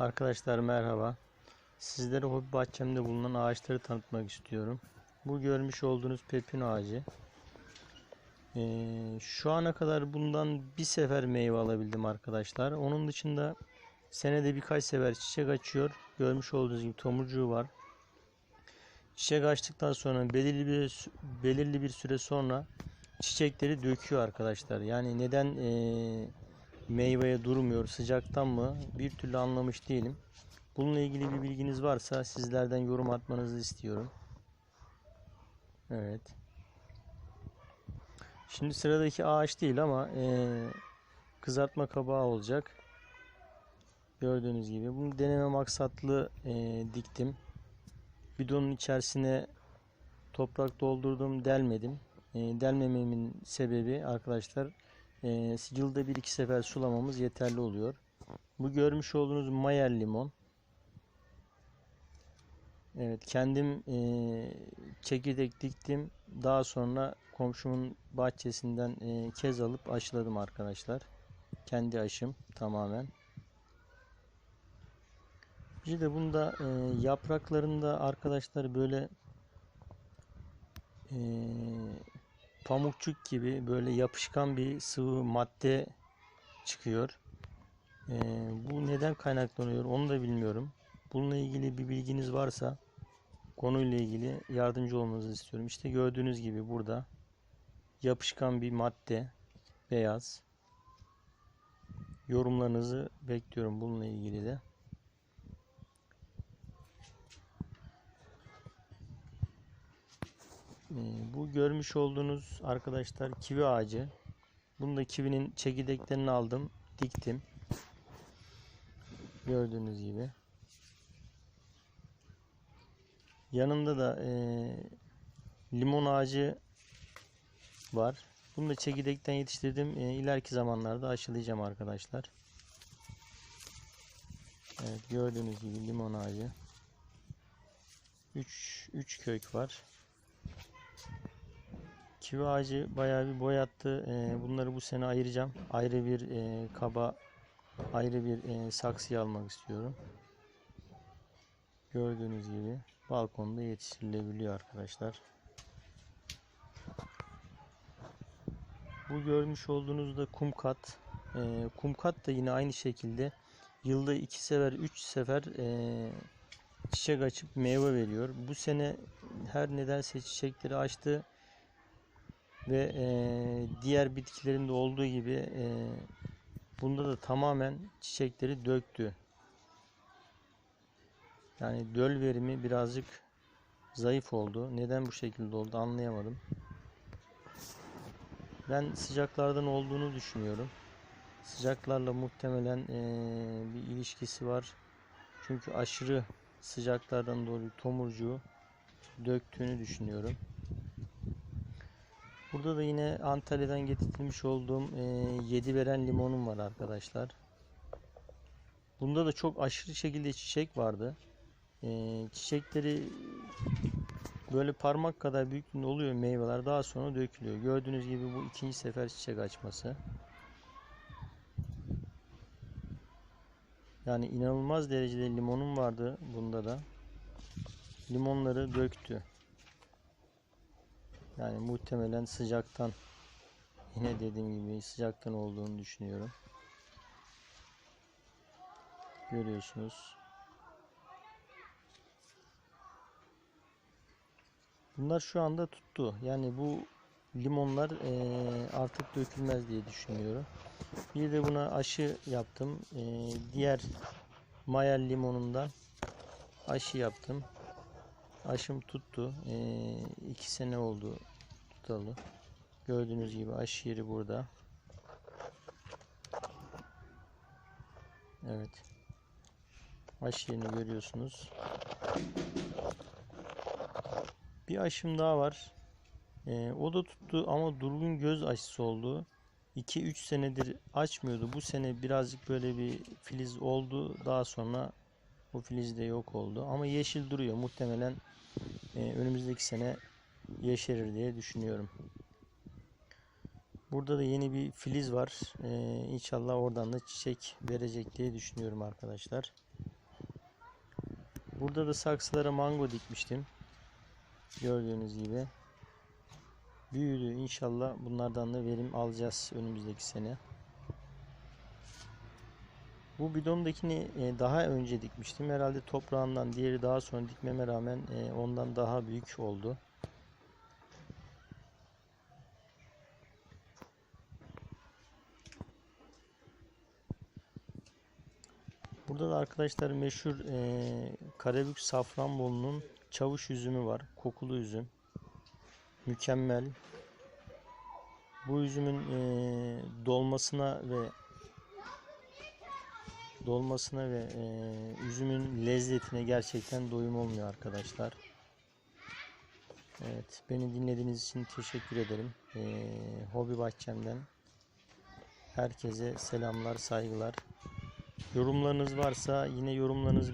Arkadaşlar merhaba. Sizlere hobi bahçemde bulunan ağaçları tanıtmak istiyorum. Bu görmüş olduğunuz pepin ağacı. Ee, şu ana kadar bundan bir sefer meyve alabildim arkadaşlar. Onun dışında senede birkaç sefer çiçek açıyor. Görmüş olduğunuz gibi tomurcuğu var. Çiçek açtıktan sonra belirli bir belirli bir süre sonra çiçekleri döküyor arkadaşlar. Yani neden ee, meyveye durmuyor sıcaktan mı bir türlü anlamış değilim. Bununla ilgili bir bilginiz varsa sizlerden yorum atmanızı istiyorum. Evet. Şimdi sıradaki ağaç değil ama eee, kızartma kabağı olacak. Gördüğünüz gibi bunu deneme maksatlı eee, diktim. Bidonun içerisine toprak doldurdum, delmedim. Eee, delmememin sebebi arkadaşlar e, yılda bir iki sefer sulamamız yeterli oluyor. Bu görmüş olduğunuz Mayer limon. Evet kendim e, çekirdek diktim. Daha sonra komşumun bahçesinden e, kez alıp aşıladım arkadaşlar. Kendi aşım tamamen. Bir de bunda e, yapraklarında arkadaşlar böyle e, pamukçuk gibi böyle yapışkan bir sıvı madde çıkıyor. Ee, bu neden kaynaklanıyor onu da bilmiyorum. Bununla ilgili bir bilginiz varsa konuyla ilgili yardımcı olmanızı istiyorum. İşte gördüğünüz gibi burada yapışkan bir madde beyaz. Yorumlarınızı bekliyorum bununla ilgili de. Bu görmüş olduğunuz arkadaşlar kivi ağacı. Bunu da kivinin çekirdeklerini aldım, diktim. Gördüğünüz gibi. Yanında da eee, limon ağacı var. Bunu da çekirdekten yetiştirdim. Eee, ileriki zamanlarda aşılayacağım arkadaşlar. Evet gördüğünüz gibi limon ağacı. 3 3 kök var. Kivi ağacı bayağı bir boyattı. Ee, bunları bu sene ayıracağım. Ayrı bir e, kaba, ayrı bir e, saksıya almak istiyorum. Gördüğünüz gibi balkonda yetiştirilebiliyor arkadaşlar. Bu görmüş olduğunuz da kum kat. Ee, kum kat da yine aynı şekilde yılda iki sefer, üç sefer e, çiçek açıp meyve veriyor. Bu sene her nedense çiçekleri açtı ve e, diğer bitkilerinde olduğu gibi e, bunda da tamamen çiçekleri döktü. Yani döl verimi birazcık zayıf oldu. Neden bu şekilde oldu anlayamadım. Ben sıcaklardan olduğunu düşünüyorum. Sıcaklarla muhtemelen e, bir ilişkisi var. Çünkü aşırı sıcaklardan dolayı tomurcuğu döktüğünü düşünüyorum. Burada da yine Antalya'dan getirtilmiş olduğum e, yedi veren limonum var arkadaşlar. Bunda da çok aşırı şekilde çiçek vardı. E, çiçekleri böyle parmak kadar büyüklüğünde oluyor meyveler daha sonra dökülüyor. Gördüğünüz gibi bu ikinci sefer çiçek açması. Yani inanılmaz derecede limonum vardı bunda da. Limonları döktü. Yani muhtemelen sıcaktan yine dediğim gibi sıcaktan olduğunu düşünüyorum. Görüyorsunuz. Bunlar şu anda tuttu. Yani bu limonlar artık dökülmez diye düşünüyorum. Bir de buna aşı yaptım. Diğer Mayer limonundan aşı yaptım. Aşım tuttu. Eee iki sene oldu tutalı. Gördüğünüz gibi aşı yeri burada. Evet. Aşı yerini görüyorsunuz. Bir aşım daha var. Ee, o da tuttu ama durgun göz aşısı oldu. 2-3 senedir açmıyordu. Bu sene birazcık böyle bir filiz oldu. Daha sonra bu filiz de yok oldu. Ama yeşil duruyor. Muhtemelen önümüzdeki sene yeşerir diye düşünüyorum. Burada da yeni bir filiz var. Ee, inşallah oradan da çiçek verecek diye düşünüyorum arkadaşlar. Burada da saksılara mango dikmiştim. Gördüğünüz gibi. Büyüdü. İnşallah bunlardan da verim alacağız önümüzdeki sene. Bu bidondakini e, daha önce dikmiştim. Herhalde toprağından diğeri daha sonra dikmeme rağmen e, ondan daha büyük oldu. Burada da arkadaşlar meşhur e, Karabük Safranbolu'nun çavuş üzümü var. Kokulu üzüm. Mükemmel. Bu üzümün e, dolmasına ve dolmasına ve e, üzümün lezzetine gerçekten doyum olmuyor arkadaşlar. Evet, beni dinlediğiniz için teşekkür ederim. E, hobi bahçemden herkese selamlar, saygılar. Yorumlarınız varsa yine yorumlarınızı